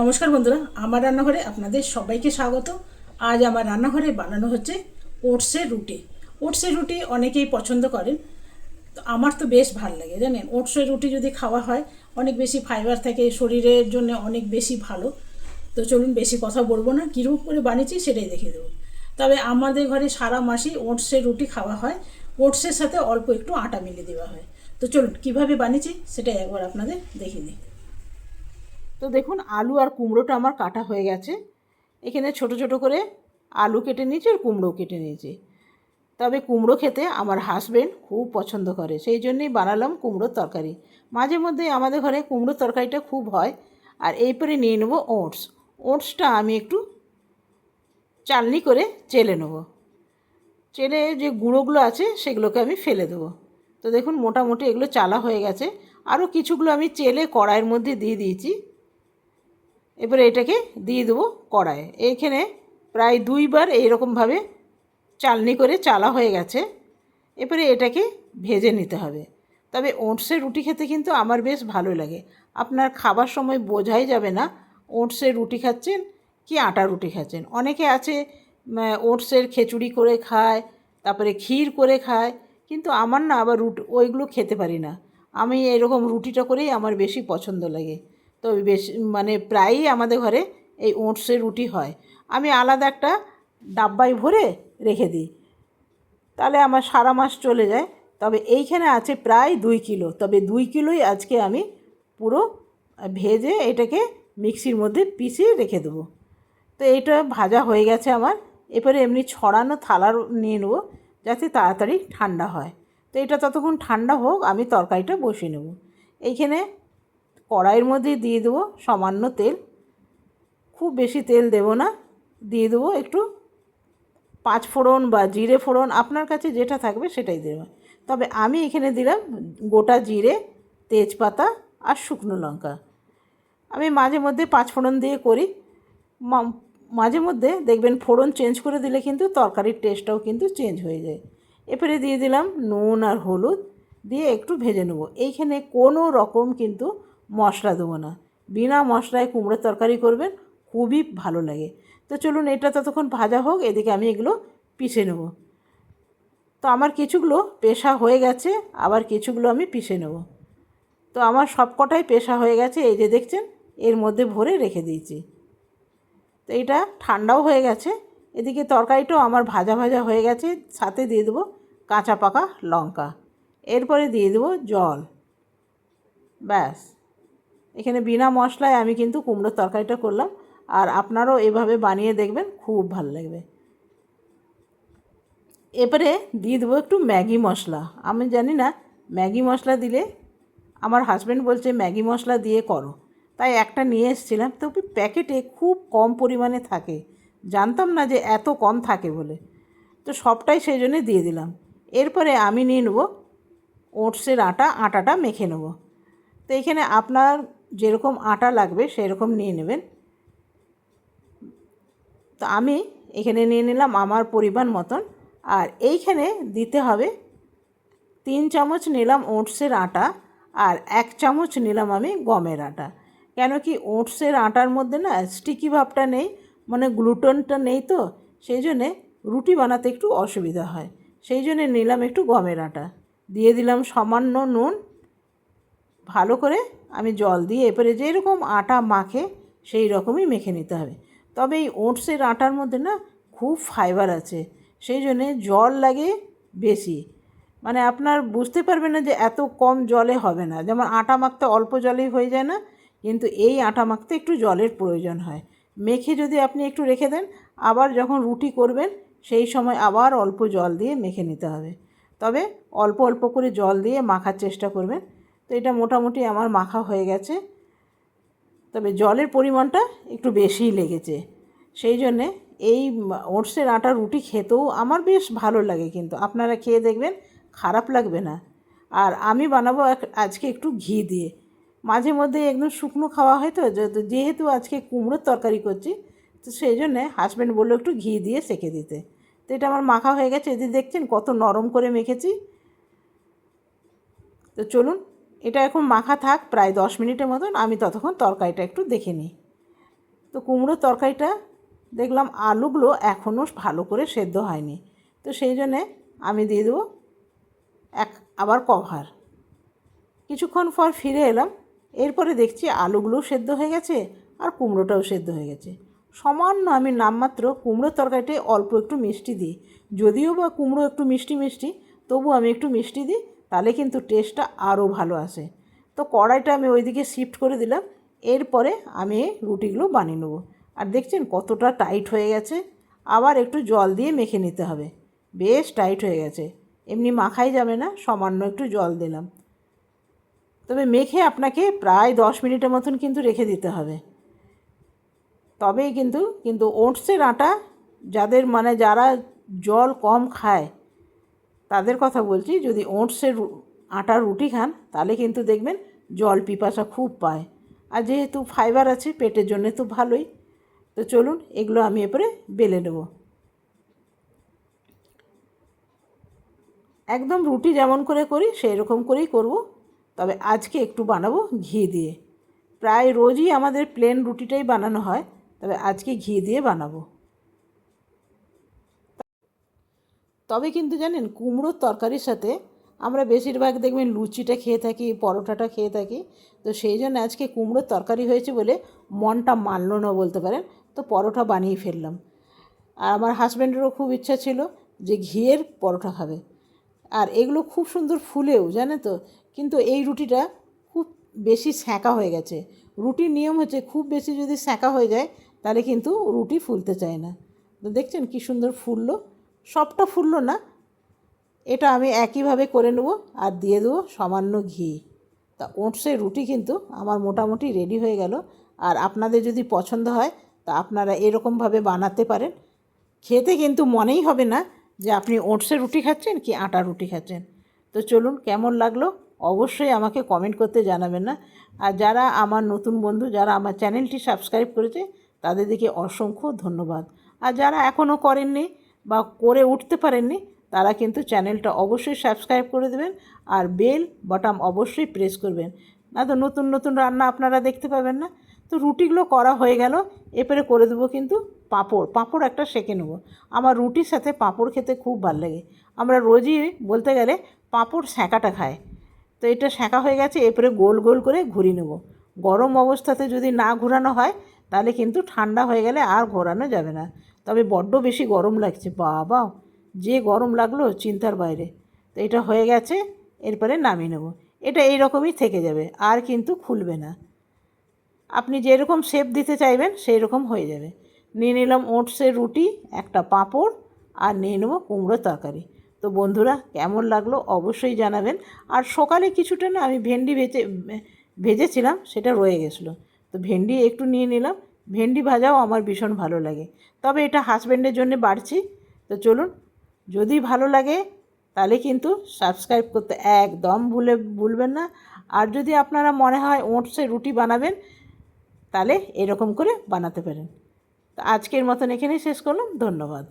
নমস্কার বন্ধুরা, আমার রান্নাঘরে আপনাদের সবাইকে স্বাগত। আজ আমার রান্নাঘরে বানানো হচ্ছে ওটসের রুটি। ওটসের রুটি অনেকেই পছন্দ করেন। তো আমার তো বেশ ভালো লাগে, জানেন? ওটসের রুটি যদি খাওয়া হয়, অনেক বেশি ফাইবার থাকে, শরীরের জন্য অনেক বেশি ভালো। তো চলুন বেশি কথা বলব না কীরূপ করে বানিয়েছি সেটাই দেখিয়ে দেবো। তবে আমাদের ঘরে সারা মাসেই ওটসের রুটি খাওয়া হয়। ওটসের সাথে অল্প একটু আটা মিলিয়ে দেওয়া হয়। তো চলুন, কীভাবে বানিয়েছি সেটাই একবার আপনাদের দেখিয়ে দিই। তো দেখুন আলু আর কুমড়োটা আমার কাটা হয়ে গেছে। এখানে ছোট ছোট করে আলু কেটে নিয়েছি আর কুমড়ো কেটে নিয়েছি। তবে কুমড়ো খেতে আমার হাজবেন্ড খুব পছন্দ করে, সেই জন্যই বানালাম কুমড়োর তরকারি। মাঝে মধ্যে আমাদের ঘরে কুমড়োর তরকারিটা খুব হয় আর এরপরে নিয়ে নেব ওটস। ওটসটা আমি একটু চালনি করে চেলে নেব। চেলে যে গুঁড়োগুলো আছে সেগুলোকে আমি ফেলে দেবো। তো দেখুন মোটামুটি এগুলো চালা হয়ে গেছে। আরও কিছুগুলো আমি চেলে কড়াইয়ের মধ্যে দিয়ে দিয়েছি। এবারে এটাকে দিয়ে দেবো কড়াইয়ে। এইখানে প্রায় দুইবার এইরকমভাবে চালনি করে চালা হয়ে গেছে। এবারে এটাকে ভেজে নিতে হবে। তবে ওটসের রুটি খেতে কিন্তু আমার বেশ ভালো লাগে। আপনার খাবার সময় বোঝাই যাবে না, ওটসের রুটি খাচ্ছেন কি আটা রুটি খাচ্ছেন। অনেকে আছে ওটসের খিচুড়ি করে খায়, তারপরে ক্ষীর করে খায়, কিন্তু আমার না আবার রুট, ওইগুলো খেতে পারি না। আমি এরকম রুটিটা করেই আমার বেশি পছন্দ লাগে। তো বেশি মানে প্রায়ই আমাদের ঘরে এই ওটসের রুটি হয়। আমি আলাদা একটা ডাব্বায় ভরে রেখে দিই। তাহলে আমার সারা মাস চলে যায়। তবে এইখানে আছে প্রায় দুই কিলো। তবে দুই কিলোই আজকে আমি পুরো ভেজে এটাকে মিক্সির মধ্যে পিষে রেখে দেবো। তো এইটা ভাজা হয়ে গেছে আমার। এরপরে এমনি ছড়ানো থালার নিয়ে নেব যাতে তাড়াতাড়ি ঠান্ডা হয়। তো এটা ততক্ষণ ঠান্ডা হোক, আমি তরকারিটা বসিয়ে নেব। এইখানে কড়াইয়ের মধ্যে দিয়ে দেবো সামান্য তেল। খুব বেশি তেল দেবো না। দিয়ে দেবো একটু পাঁচ ফোড়ন বা জিরে ফোড়ন, আপনার কাছে যেটা থাকবে সেটাই দেবে। তবে আমি এখানে দিলাম গোটা জিরে, তেজপাতা আর শুকনো লঙ্কা। আমি মাঝে মধ্যে পাঁচ ফোড়ন দিয়ে করি। মাঝে মধ্যে দেখবেন ফোড়ন চেঞ্জ করে দিলে কিন্তু তরকারির টেস্টটাও কিন্তু চেঞ্জ হয়ে যায়। এরপরে দিয়ে দিলাম নুন আর হলুদ, দিয়ে একটু ভেজে নেব। এইখানে কোনো রকম কিন্তু মশলা দেবো না। বিনা মশলায় কুমড়োর তরকারি করবেন, খুবই ভালো লাগে। তো চলুন এটা ততক্ষণ ভাজা হোক, এদিকে আমি এগুলো পিষে নেব। তো আমার কিছুগুলো পেশা হয়ে গেছে, আবার কিছুগুলো আমি পিষে নেব। তো আমার সব কটাই পেশা হয়ে গেছে, এই যে দেখছেন, এর মধ্যে ভরে রেখে দিয়েছি। তো এটা ঠান্ডাও হয়ে গেছে, এদিকে তরকারিটাও আমার ভাজা ভাজা হয়ে গেছে, সাথে দিয়ে দেবো কাঁচা পাকা লঙ্কা। এরপরে দিয়ে দেবো জল। ব্যাস। এখানে বিনা মশলায় আমি কিন্তু কুমড়োর তরকারিটা করলাম আর আপনারাও এভাবে বানিয়ে দেখবেন, খুব ভালো লাগবে। এরপরে দিয়ে দেবো একটু ম্যাগি মশলা। আমি জানি না, ম্যাগি মশলা দিলে, আমার হাজব্যান্ড বলছে ম্যাগি মশলা দিয়ে করো। তাই একটা নিয়ে এসেছিলাম তো প্যাকেটে খুব কম পরিমাণে থাকে। জানতাম না যে এত কম থাকে বলে। তো সবটাই সেই জন্যে দিয়ে দিলাম। এরপরে আমি নিয়ে নেব, ওটসের আটা, আটাটা মেখে নেব। তো এখানে আপনার যেরকম আটা লাগবে সেরকম নিয়ে নেবেন। তো আমি এখানে নিয়ে নিলাম আমার পরিমাণ মতন। আর এইখানে দিতে হবে তিন চামচ নিলাম ওটসের আটা আর এক চামচ নিলাম আমি গমের আটা। কেন কি ওটসের আটার মধ্যে না স্টিকি ভাবটা নেই মানে গ্লুটনটা নেই তো, সেই জন্যে রুটি বানাতে একটু অসুবিধা হয়। সেই জন্যে নিলাম একটু গমের আটা। দিয়ে দিলাম সামান্য নুন ভালো করে আমি জল দিয়ে এরপরে যেরকম আটা মাখে সেই রকমই মেখে নিতে হবে। তবে এই ওটসের আটার মধ্যে না খুব ফাইবার আছে, সেই জন্যে জল লাগে বেশি। মানে আপনার বুঝতে পারবেন না যে এত কম জলে হবে না। যেমন আটা মাখতে অল্প জলেই হয়ে যায় না, কিন্তু এই আটা মাখতে একটু জলের প্রয়োজন হয়। মেখে যদি আপনি একটু রেখে দেন, আবার যখন রুটি করবেন, সেই সময় আবার অল্প জল দিয়ে মেখে নিতে হবে। তবে অল্প অল্প করে জল দিয়ে মাখার চেষ্টা করবেন। তো এটা মোটামুটি আমার মাখা হয়ে গেছে। তবে জলের পরিমাণটা একটু বেশিই লেগেছে। সেই জন্যে এই ওটসের আটা রুটি খেতেও আমার বেশ ভালো লাগে কিন্তু। আপনারা খেয়ে দেখবেন, খারাপ লাগবে না। আর আমি বানাবো আজকে একটু ঘি দিয়ে। মাঝে মধ্যে একদম শুকনো খাওয়া হয় তো যেহেতু আজকে কুমড়োর তরকারি করছি, তো সেই জন্যে হাজব্যান্ড বলল একটু ঘি দিয়ে সেঁকে দিতে। তো এটা আমার মাখা হয়ে গেছে। এদিকে দেখছেন কত নরম করে মেখেছি। তো চলুন এটা এখন মাখা থাক, প্রায় দশ মিনিটের মতন। আমি ততক্ষণ তরকারিটা একটু দেখে নিই। তো কুমড়োর তরকারিটা দেখলাম আলুগুলো এখনও ভালো করে সেদ্ধ হয়নি। তো সেই জন্যে আমি দিয়ে দেবো এক, আবার কভার। কিছুক্ষণ পর ফিরে এলাম। এরপরে দেখছি আলুগুলোও সেদ্ধ হয়ে গেছে আর কুমড়োটাও সেদ্ধ হয়ে গেছে। সামান্য আমি নামমাত্র কুমড়োর তরকারিটায় অল্প একটু মিষ্টি দিই। যদিও বা কুমড়ো একটু মিষ্টি মিষ্টি তবু আমি একটু মিষ্টি দিই। তাহলে কিন্তু টেস্টটা আরও ভালো আসে। তো কড়াইটা আমি ওইদিকে শিফট করে দিলাম, এরপরে আমি রুটিগুলো বানিয়ে নেব। আর দেখছেন কতটা টাইট হয়ে গেছে, আবার একটু জল দিয়ে মেখে নিতে হবে। বেশ টাইট হয়ে গেছে, এমনি মাখাই যাবে না, সামান্য একটু জল দিলাম। তবে মেখে আপনাকে প্রায় দশ মিনিটের মতন কিন্তু রেখে দিতে হবে। তবেই কিন্তু কিন্তু ওটসের আটা যাদের মানে যারা জল কম খায় তাদের কথা বলছি, যদি ওটসের আটা রুটি খান, তাহলে কিন্তু দেখবেন জল পিপাসা খুব পায়। আর যেহেতু ফাইবার আছে, পেটের জন্য তো ভালোই। তো চলুন, এগুলো আমি এরপরে বেলে নেব। একদম রুটি যেমন করে করি সেই রকম করেই করব। তবে আজকে একটু বানাবো ঘি দিয়ে। প্রায় রোজই আমাদের প্লেন রুটিটাই বানানো হয়, তবে আজকে ঘি দিয়ে বানাবো। তবে কিন্তু জানেন, কুমড়োর তরকারির সাথে আমরা বেশিরভাগ দেখবেন লুচিটা খেয়ে থাকি, পরোটাটা খেয়ে থাকি। তো সেই জন্য আজকে কুমড়োর তরকারি হয়েছে বলে মনটা মানল না বলতে পারেন। তো পরোটা বানিয়ে ফেললাম। আর আমার হাজব্যান্ডেরও খুব ইচ্ছা ছিল যে ঘিয়ের পরোটা খাবে। আর এগুলো খুব সুন্দর ফুলেও জানে তো? কিন্তু এই রুটিটা খুব বেশি স্যাঁকা হয়ে গেছে। রুটির নিয়ম হচ্ছে খুব বেশি যদি স্যাঁকা হয়ে যায়, তাহলে কিন্তু রুটি ফুলতে চায় না। তো দেখছেন কি সুন্দর ফুললো। সবটা ফুললো না। এটা আমি একইভাবে করে নেব আর দিয়ে দেবো সামান্য ঘি। তা ওটসের রুটি কিন্তু আমার মোটামুটি রেডি হয়ে গেল। আর আপনাদের যদি পছন্দ হয়, তা আপনারা এরকমভাবে বানাতে পারেন। খেতে কিন্তু মনেই হবে না যে আপনি ওটসের রুটি খাচ্ছেন কি আটা রুটি খাচ্ছেন। তো চলুন কেমন লাগল অবশ্যই আমাকে কমেন্ট করতে জানাবেন না। আর যারা আমার নতুন বন্ধু, যারা আমার চ্যানেলটি সাবস্ক্রাইব করেছে, তাদের দিকে অসংখ্য ধন্যবাদ। আর যারা এখনও করেননি বা করে উঠতে পারেননি, তারা কিন্তু চ্যানেলটা অবশ্যই সাবস্ক্রাইব করে দেবেন আর বেল বাটাম অবশ্যই প্রেস করবেন। না তো নতুন নতুন রান্না আপনারা দেখতে পাবেন না। তো রুটিগুলো করা হয়ে গেল, এরপরে করে দেবো কিন্তু পাঁপড়। পাঁপড় একটা সেঁকে নেব। আমার রুটির সাথে পাঁপড় খেতে খুব ভালো লাগে। আমরা রোজই বলতে গেলে পাঁপড় সেঁকাটা খাই। তো এটা সেঁকা হয়ে গেছে, এরপরে গোল গোল করে ঘুরিয়ে নেব। গরম অবস্থাতে যদি না ঘোরানো হয় তাহলে কিন্তু ঠান্ডা হয়ে গেলে আর ঘোরানো যাবে না। তবে বড্ড বেশি গরম লাগছে, বাবা। যে গরম লাগল, চিন্তার বাইরে। তো এটা হয়ে গেছে, এরপরে নামিয়ে নেব। এটা এইরকমই থেকে যাবে, আর কিন্তু খুলবে না। আপনি যেরকম শেপ দিতে চাইবেন সেই রকম হয়ে যাবে। নিয়ে নিলাম ওটসের রুটি, একটা পাঁপড়, আর নিয়ে নেব কুমড়ো তরকারি। তো বন্ধুরা, কেমন লাগল অবশ্যই জানাবেন। আর সকালে কিছুটা না আমি ভেন্ডি ভেজে, ভেজেছিলাম, সেটা রয়ে গেছিল। তো ভেন্ডি একটু নিয়ে নিলাম। ভেন্ডি ভাজাও আমার ভীষণ ভালো লাগে। তবে এটা হাজব্যান্ডের জন্য বাড়ছি। তো চলুন, যদি ভালো লাগে তাহলে কিন্তু সাবস্ক্রাইব করতে একদম ভুলে, ভুলবেন না। আর যদি আপনারা মনে হয় ওটসে রুটি বানাবেন, তাহলে এরকম করে বানাতে পারেন। তো আজকের মতন এখানেই শেষ করলাম। ধন্যবাদ।